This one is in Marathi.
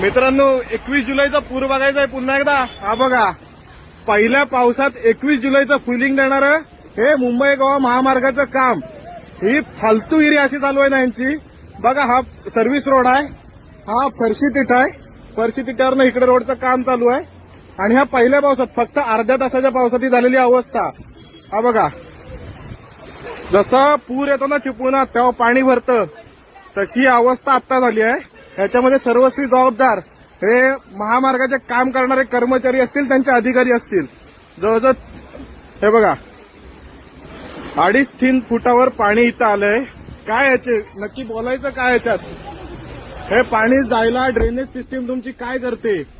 मित्रांनो एकवीस जुलैचा पूर बघायचा आहे पुन्हा एकदा. हा बघा. पहिल्या पावसात एकवीस जुलैचं फुलिंग देणार हे मुंबई गोवा महामार्गाचं काम. ही फालतूगिरी अशी चालू आहे ना यांची. बघा हा सर्व्हिस रोड आहे. हा फरशी तिठ आहे. फरशी तिठावरनं इकडे रोडचं काम चालू आहे. आणि ह्या पहिल्या पावसात फक्त अर्ध्या तासाच्या पावसात ही झालेली अवस्था. हा बघा. जसं पूर येतो ना चिपळूणात तेव्हा पाणी भरतं. तशी अवस्था आता झाली आहे. ह्याच्यामध्ये सर्वस्वी जबाबदार हे महामार्गाचे काम करणारे कर्मचारी असतील त्यांचे अधिकारी असतील. जवळजवळ हे बघा. अडीच तीन फुटावर पाणी इथं आलंय. काय याचे? नक्की बोलायचं काय याच्यात? हे पाणी जायला ड्रेनेज सिस्टीम तुमची काय करते?